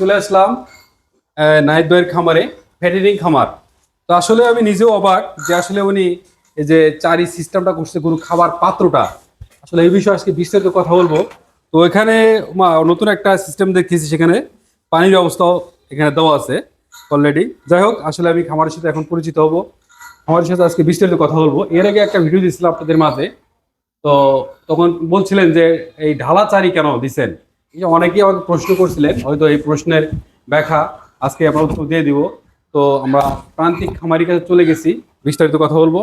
চলে আসলাম নাহিদ ভাইয়ের খামারে ফ্যাটেনিং খামার। তো আসলে আমি নিজেও অবাক যে আসলে উনি এই যে চারি সিস্টেমটা করছে গরু খাবার পাত্রটা। আসলে এই বিষয়ে আজকে বিস্তারিত কথা বলব। তো এখানে নতুন একটা সিস্টেম দেখতেছি সেখানে। পানির ব্যবস্থাও এখানে দেওয়া আছে অলরেডি যাই হোক, আসলে আমি খামারের সাথে এখন পরিচিত হব। খামারের সাথে আজকে বিস্তারিত কথা বলব। এর আগে একটা ভিডিও দিয়েছিলাম আপনাদের মাঝে। তো তখন বলছিলেন যে এই ঢালা চারি কেন দিছেন? যে অনেকেই আমাকে প্রশ্ন করছিলেন হয়তো এই প্রশ্নের ব্যাখ্যা আজকে আমরা উত্তর দিয়ে দিব। তো আমরা প্রান্তিক খামারি কাছে চলে গেছি বিস্তারিত কথা বলব।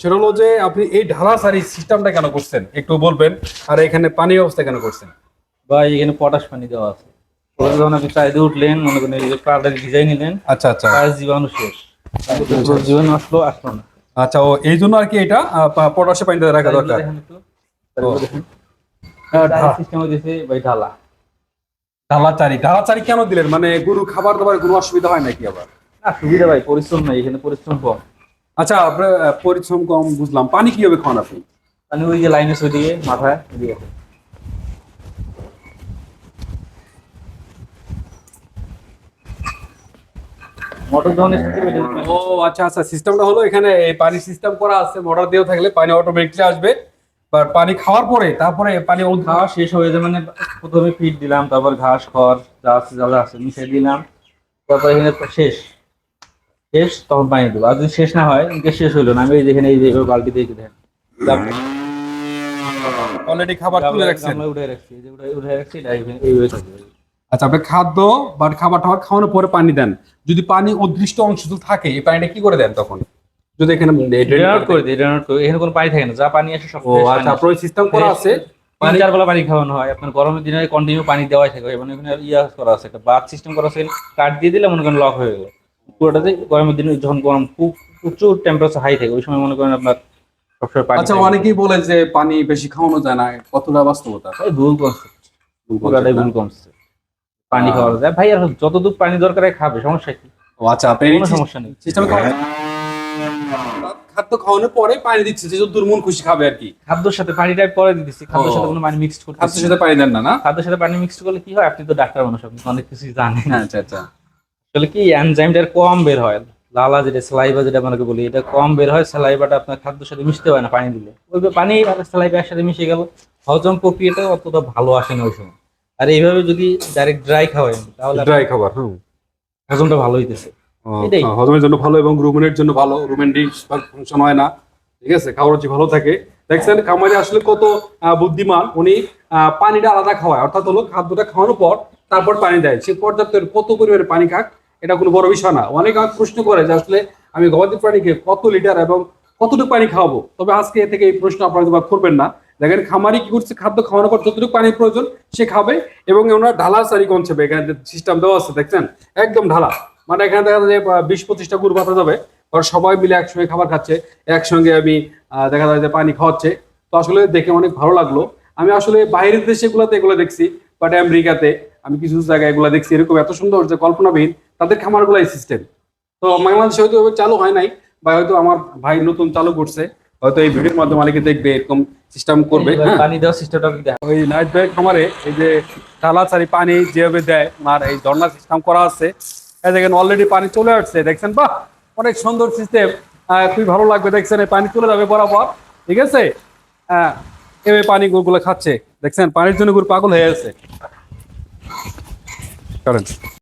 সেটা হলো যে আপনি এই ঢালা সারি সিস্টেমটা কেন করছেন? একটু বলবেন আর এখানে পানি ব্যবস্থা কেন করছেন? বা এখানে পটাশ পানি দেওয়া আছে। যখন আপনি চাইতে উঠলেন মনে করেন এই যে কার্ডের ডিজাইন নিলেন আচ্ছা আচ্ছা। কাজ জীবাণু শেষ। জীবাণু আসলো আসলো না। আচ্ছা ও এই জন্য আর কি এটা পটাশে পানিতে রাখা দরকার? সিস্টেম দিয়েছে ভাই ঢালা ঢালা চারি ঢালা। চারি কেন দিলেন? মানে গরু খাবার দাবার কোনো অসুবিধা হয় নাকি আবার? না সুবিধা ভাই পরিশ্রম নাই এখানে পরিশ্রম কম। আচ্ছা আপনার পরিশ্রম কম বুঝলাম। পানি কীভাবে খাওয়ান আপনি? মানে ওই যে লাইনে মাথায় যখন স্টার্ট করবে এটা- ও আচ্ছা আচ্ছা সিস্টেমটা হলো এখানে এই পানি সিস্টেম করা আছে। মোটর দিয়েও থাকলে পানি অটোমেটিকলি আসবে। পানি খাওয়ার পরে তারপরে পানি ও- খাওয়া শেষ হয়ে যায় মানে প্রথমে ফিড দিলাম তারপর ঘাস খড় যা আছে যা আছে মিশিয়ে দিলাম তারপর এখানে শেষ। শেষ তখন পানি দেবো আর যদি শেষ না হয় শেষ হইল না। আমি এই যেখানে এই যে বালতি দিয়ে দেখেন অলরেডি খাবার তুলে রাখছেন? গামলায় উঠে রাখছি এই যে উঠে রাখছি এইভাবে- থাকবে আচ্ছা আপনি খাদ্য বা খাবার টাবার খাওয়ানোর পরে পানি দেন। যদি পানি অদৃষ্ট অংশ থাকে এই পানিটা কি করে দেন তখন? যদি এখানে ড্রেন করে দিই ড্রেন করে এখানে কোনো পানি থাকে না যা পানি আসে সব ও আচ্ছা পানি আপনার সিস্টেম করা আছে? তিন চার বেলা পানি খাওয়ানো হয়। আপনার গরমের দিনে কন্টিনিউ পানি দেওয়াই থাকে। মানে ওখানে ইয়া করা আছে একটা বাথ সিস্টেম করা আছে। কাট দিয়ে দিলে মনে করেন লক হয়ে গেল। পুরোটাতে গরমের দিনে যখন গরম খুব প্রচুর টেম্পারেচার হাই থাকে ওই সময় মনে করেন আপনার সবসময় পানি আচ্ছা অনেকেই বলে যে পানি বেশি খাওয়ানো যায় না কতটা বাস্তবতা? ভুল কনসেপ্ট পুরাটাই ভুল কনসেপ্ট পানি খাওয়া যায়। ভাই আর যতটুকু পানি দরকার খাবে সমস্যা কি? ও আচ্ছা আপনি কোনো সমস্যা নেই। সিস্টেম খাদ্য খাওয়ানোর পরে পানি দিচ্ছে যে মন খুশি খাবে আর কি। খাদ্যের সাথে পানিটা পরে দিতেছি খাদ্যের সাথে কোনো পানি মিক্সড করতে খাদ্যের সাথে পানি দেন না না? খাদ্যের সাথে পানি মিক্সড করলে কি হয়? আপনি তো ডাক্তার মানুষ আপনি অনেক কিছুই জানেন। আচ্ছা আচ্ছা। আসলে কি এনজাইমটা কম বের হয়। লালা যেটা স্লাইভা যেটা আপনাকে বলি এটা কম বের হয় স্লাইভাটা আপনার খাদ্যের সাথে মিশতে হয় না পানি দিলে। ওই পানি আর স্লাইভা একসাথে মিশে গেল হজম প্রক্রিয়াটা অতটা ভালো আসে না ওই সময়। আর এইভাবে যদি ডাইরেক্ট ড্রাই খাওয়াই তাহলে ড্রাই খাবার হুম। হজমটা ভালো হইতেছে। হজমের জন্য ভালো এবং রুমেনের জন্য ভালো। রুমেন ডিশ ফাংশন হয় না। ঠিক আছে? খাওয়ার রুচি ভালো থাকে। দেখছেন খামারি আসলে কত বুদ্ধিমান। উনি পানিটা আলাদা খাওয়ায়। অর্থাৎ হলো খাদ্যটা খাওয়ানোর পর তারপর পানি দেয়। সে পর্যাপ্ত কত পরিমাণে পানি খাক এটা কোনো বড় বিষয় না। অনেক প্রশ্ন করে যে আসলে আমি গবাদি প্রাণীকে কত লিটার এবং কতটুকু পানি খাওয়াবো? তবে আজকে এ থেকে এই প্রশ্ন আপনারা করবেন না। দেখেন খামারি কি করছে? খাদ্য খাওয়ানোর পর যতটুকু পানির প্রয়োজন সে খাবে এবং ওনারা ঢালা সারি কনসেপ্ট এখানে সিস্টেম দেওয়া আছে দেখছেন? একদম ঢালা। মানে এখানে দেখা যায় যে বিশ পঁচিশটা গরু পাতা যাবে। সবাই মিলে একসঙ্গে খাবার খাচ্ছে একসঙ্গে আমি দেখা যায় যে পানি খাওয়াচ্ছে। তো আসলে দেখে অনেক ভালো লাগল। আমি আসলে বাইরের দেশে গুলাতে এগুলো দেখছি বাট আমেরিকাতে আমি কিছু কিছু জায়গায় এগুলো দেখছি। এরকম এত সুন্দর যে কল্পনাবিহীন তাদের খামারগুলো এই সিস্টেম তো বাংলাদেশে হয়তো চালু হয় নাই বা হয়তো আমার ভাই নতুন চালু করছে হয়তো এই ভিডিওর মাধ্যমে অনেকে দেখবে এরকম সিস্টেম করবে। হ্যাঁ। পানি দেওয়ার সিস্টেমটা ওই নাইট ব্যাগ খামারে এই যে টালা চারি পানি যেভাবে দেয় আর এই ঝর্ণা সিস্টেম করা আছে দেখেন অলরেডি পানি চলে আসছে, দেখছেন বা অনেক সুন্দর সিস্টেম খুবই ভালো লাগবে, দেখছেন এই পানি চলে যাবে বরাবর, ঠিক আছে? হ্যাঁ এভাবে পানি গুলো খাচ্ছে, দেখছেন? পানির জন্য গুড় পাগল হয়ে আছে। করেন।